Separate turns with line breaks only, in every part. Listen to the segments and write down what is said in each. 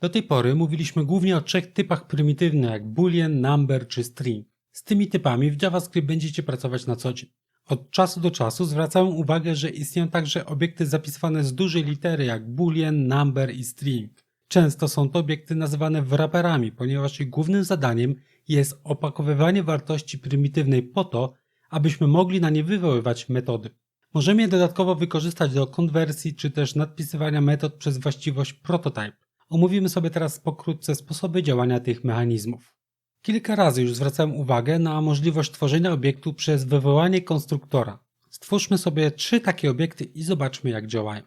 Do tej pory mówiliśmy głównie o trzech typach prymitywnych jak boolean, number czy string. Z tymi typami w JavaScript będziecie pracować na co dzień. Od czasu do czasu zwracałem uwagę, że istnieją także obiekty zapisywane z dużej litery jak boolean, number i string. Często są to obiekty nazywane wraperami, ponieważ ich głównym zadaniem jest opakowywanie wartości prymitywnej po to, abyśmy mogli na nie wywoływać metody. Możemy je dodatkowo wykorzystać do konwersji czy też nadpisywania metod przez właściwość prototype. Omówimy sobie teraz pokrótce sposoby działania tych mechanizmów. Kilka razy już zwracałem uwagę na możliwość tworzenia obiektu przez wywołanie konstruktora. Stwórzmy sobie trzy takie obiekty i zobaczmy jak działają.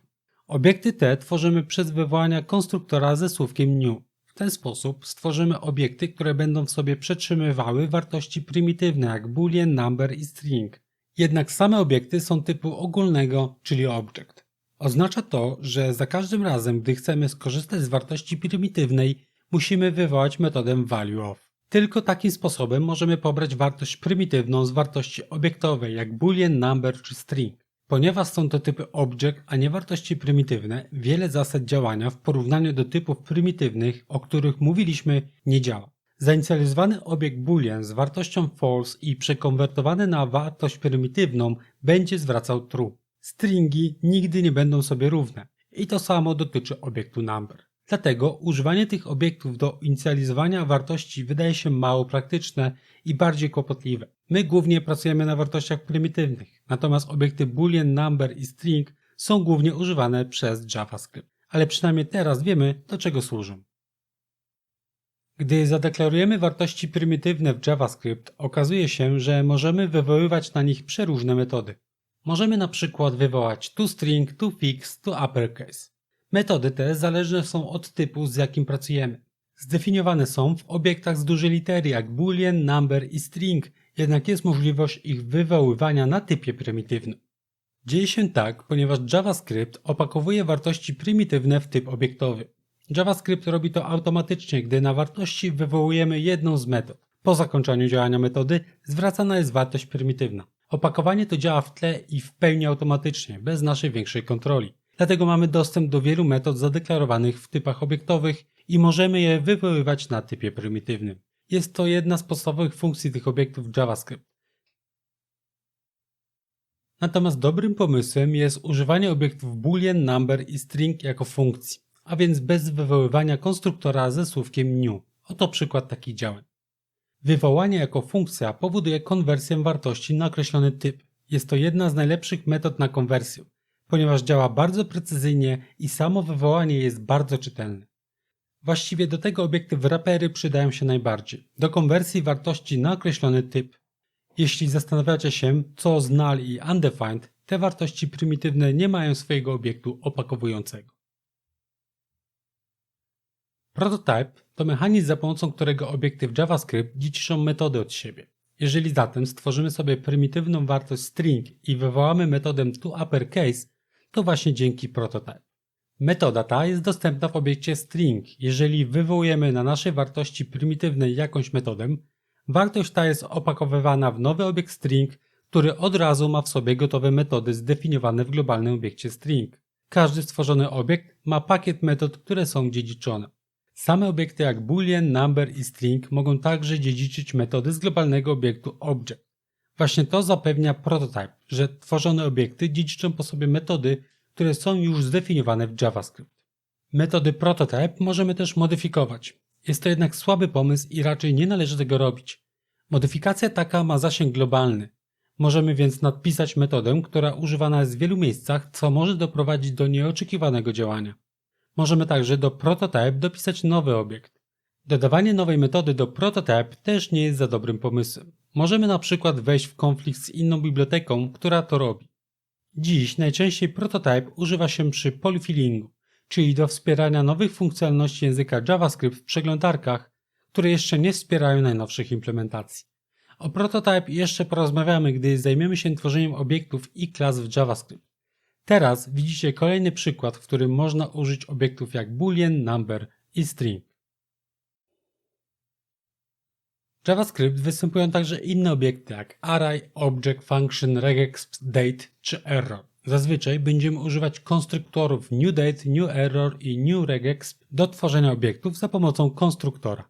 Obiekty te tworzymy przez wywołanie konstruktora ze słówkiem new. W ten sposób stworzymy obiekty, które będą w sobie przetrzymywały wartości prymitywne jak boolean, number i string. Jednak same obiekty są typu ogólnego, czyli object. Oznacza to, że za każdym razem, gdy chcemy skorzystać z wartości prymitywnej, musimy wywołać metodę valueOf. Tylko takim sposobem możemy pobrać wartość prymitywną z wartości obiektowej, jak boolean, number czy string. Ponieważ są to typy object, a nie wartości prymitywne, wiele zasad działania w porównaniu do typów prymitywnych, o których mówiliśmy, nie działa. Zainicjalizowany obiekt boolean z wartością false i przekonwertowany na wartość prymitywną będzie zwracał true. Stringi nigdy nie będą sobie równe. I to samo dotyczy obiektu number. Dlatego używanie tych obiektów do inicjalizowania wartości wydaje się mało praktyczne i bardziej kłopotliwe. My głównie pracujemy na wartościach prymitywnych, natomiast obiekty boolean, number i string są głównie używane przez JavaScript. Ale przynajmniej teraz wiemy, do czego służą. Gdy zadeklarujemy wartości prymitywne w JavaScript, okazuje się, że możemy wywoływać na nich przeróżne metody. Możemy na przykład wywołać toString, toFix, toUpperCase. Metody te zależne są od typu, z jakim pracujemy. Zdefiniowane są w obiektach z dużej litery jak boolean, number i string, jednak jest możliwość ich wywoływania na typie prymitywnym. Dzieje się tak, ponieważ JavaScript opakowuje wartości prymitywne w typ obiektowy. JavaScript robi to automatycznie, gdy na wartości wywołujemy jedną z metod. Po zakończeniu działania metody zwracana jest wartość prymitywna. Opakowanie to działa w tle i w pełni automatycznie, bez naszej większej kontroli. Dlatego mamy dostęp do wielu metod zadeklarowanych w typach obiektowych i możemy je wywoływać na typie prymitywnym. Jest to jedna z podstawowych funkcji tych obiektów w JavaScript. Natomiast dobrym pomysłem jest używanie obiektów boolean, number i string jako funkcji, a więc bez wywoływania konstruktora ze słówkiem new. Oto przykład takich działań. Wywołanie jako funkcja powoduje konwersję wartości na określony typ. Jest to jedna z najlepszych metod na konwersję, ponieważ działa bardzo precyzyjnie i samo wywołanie jest bardzo czytelne. Właściwie do tego obiekty wrapery przydają się najbardziej, do konwersji wartości na określony typ. Jeśli zastanawiacie się, co z null i undefined, te wartości prymitywne nie mają swojego obiektu opakowującego. Prototype to mechanizm za pomocą którego obiekty w JavaScript dziedziczą metody od siebie. Jeżeli zatem stworzymy sobie prymitywną wartość string i wywołamy metodę toUpperCase, to właśnie dzięki prototype. Metoda ta jest dostępna w obiekcie string. Jeżeli wywołujemy na naszej wartości prymitywnej jakąś metodę, wartość ta jest opakowywana w nowy obiekt string, który od razu ma w sobie gotowe metody zdefiniowane w globalnym obiekcie string. Każdy stworzony obiekt ma pakiet metod, które są dziedziczone. Same obiekty jak boolean, number i string mogą także dziedziczyć metody z globalnego obiektu object. Właśnie to zapewnia prototype, że tworzone obiekty dziedziczą po sobie metody, które są już zdefiniowane w JavaScript. Metody prototype możemy też modyfikować. Jest to jednak słaby pomysł i raczej nie należy tego robić. Modyfikacja taka ma zasięg globalny. Możemy więc nadpisać metodę, która używana jest w wielu miejscach, co może doprowadzić do nieoczekiwanego działania. Możemy także do prototype dopisać nowy obiekt. Dodawanie nowej metody do prototype też nie jest za dobrym pomysłem. Możemy na przykład wejść w konflikt z inną biblioteką, która to robi. Dziś najczęściej prototype używa się przy polyfillingu, czyli do wspierania nowych funkcjonalności języka JavaScript w przeglądarkach, które jeszcze nie wspierają najnowszych implementacji. O prototype jeszcze porozmawiamy, gdy zajmiemy się tworzeniem obiektów i klas w JavaScript. Teraz widzicie kolejny przykład, w którym można użyć obiektów jak boolean, number i string. JavaScript występują także inne obiekty jak array, object, function, regex, date czy error. Zazwyczaj będziemy używać konstruktorów newDate, newError i newRegex do tworzenia obiektów za pomocą konstruktora.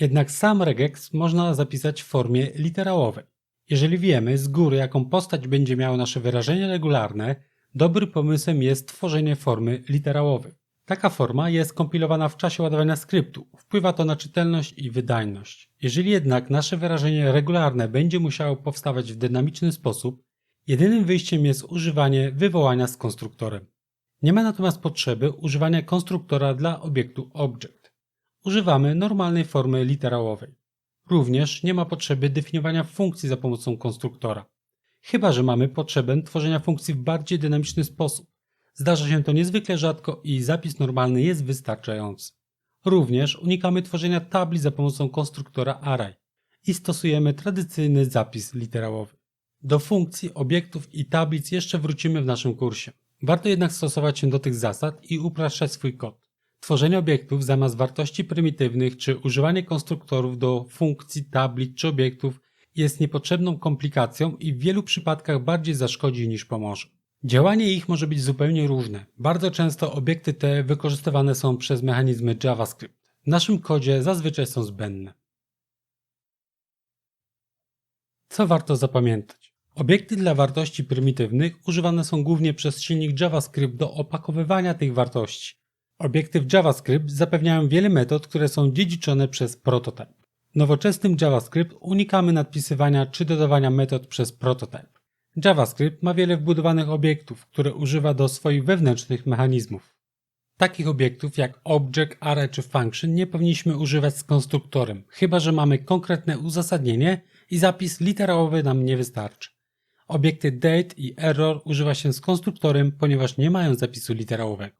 Jednak sam regex można zapisać w formie literałowej. Jeżeli wiemy z góry, jaką postać będzie miało nasze wyrażenie regularne, dobry pomysłem jest tworzenie formy literałowej. Taka forma jest kompilowana w czasie ładowania skryptu. Wpływa to na czytelność i wydajność. Jeżeli jednak nasze wyrażenie regularne będzie musiało powstawać w dynamiczny sposób, jedynym wyjściem jest używanie wywołania z konstruktorem. Nie ma natomiast potrzeby używania konstruktora dla obiektu object. Używamy normalnej formy literałowej. Również nie ma potrzeby definiowania funkcji za pomocą konstruktora. Chyba, że mamy potrzebę tworzenia funkcji w bardziej dynamiczny sposób. Zdarza się to niezwykle rzadko i zapis normalny jest wystarczający. Również unikamy tworzenia tabli za pomocą konstruktora array i stosujemy tradycyjny zapis literałowy. Do funkcji, obiektów i tablic jeszcze wrócimy w naszym kursie. Warto jednak stosować się do tych zasad i upraszczać swój kod. Tworzenie obiektów zamiast wartości prymitywnych czy używanie konstruktorów do funkcji, tablic czy obiektów jest niepotrzebną komplikacją i w wielu przypadkach bardziej zaszkodzi niż pomoże. Działanie ich może być zupełnie różne. Bardzo często obiekty te wykorzystywane są przez mechanizmy JavaScript. W naszym kodzie zazwyczaj są zbędne. Co warto zapamiętać? Obiekty dla wartości prymitywnych używane są głównie przez silnik JavaScript do opakowywania tych wartości. Obiekty w JavaScript zapewniają wiele metod, które są dziedziczone przez prototyp. Nowoczesnym JavaScript unikamy nadpisywania czy dodawania metod przez prototyp. JavaScript ma wiele wbudowanych obiektów, które używa do swoich wewnętrznych mechanizmów. Takich obiektów jak object, array czy function nie powinniśmy używać z konstruktorem, chyba że mamy konkretne uzasadnienie i zapis literałowy nam nie wystarczy. Obiekty date i error używa się z konstruktorem, ponieważ nie mają zapisu literałowego.